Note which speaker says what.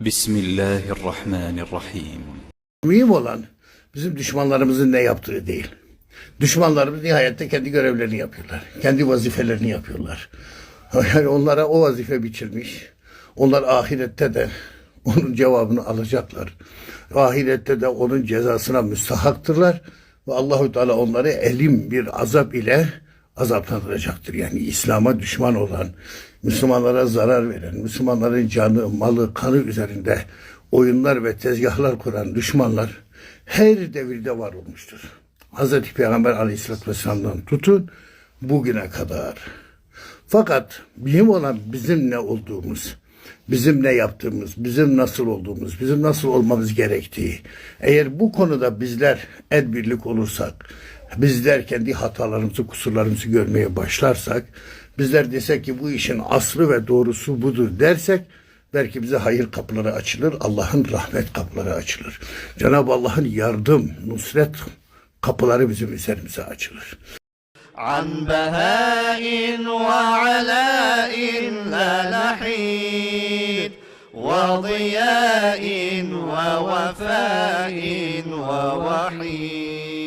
Speaker 1: Bismillahirrahmanirrahim.
Speaker 2: Mühim olan bizim düşmanlarımızın ne yaptığı değil. Düşmanlarımız nihayette kendi görevlerini yapıyorlar. Kendi vazifelerini yapıyorlar. Yani onlara o vazife biçilmiş. Onlar ahirette de onun cevabını alacaklar. Ahirette de onun cezasına müstahaktırlar. Ve Allahu Teala onları elim bir azap ile azaplandıracaktır. Yani İslam'a düşman olan, Müslümanlara zarar veren, Müslümanların canı, malı, kanı üzerinde oyunlar ve tezgahlar kuran düşmanlar her devirde var olmuştur. Hz. Peygamber aleyhissalatü vesselam'dan tutun bugüne kadar. Fakat mühim olan bizim ne olduğumuz, bizim ne yaptığımız, bizim nasıl olduğumuz, bizim nasıl olmamız gerektiği. Eğer bu konuda bizler el birlik olursak, bizler kendi hatalarımızı, kusurlarımızı görmeye başlarsak, bizler desek ki bu işin aslı ve doğrusu budur dersek, belki bize hayır kapıları açılır, Allah'ın rahmet kapıları açılır. Cenab-ı Allah'ın yardım, nusret kapıları bizim üzerimize açılır.
Speaker 3: عن بهاء وعلاء لا نحيد وضياء ووفاء ووحيد.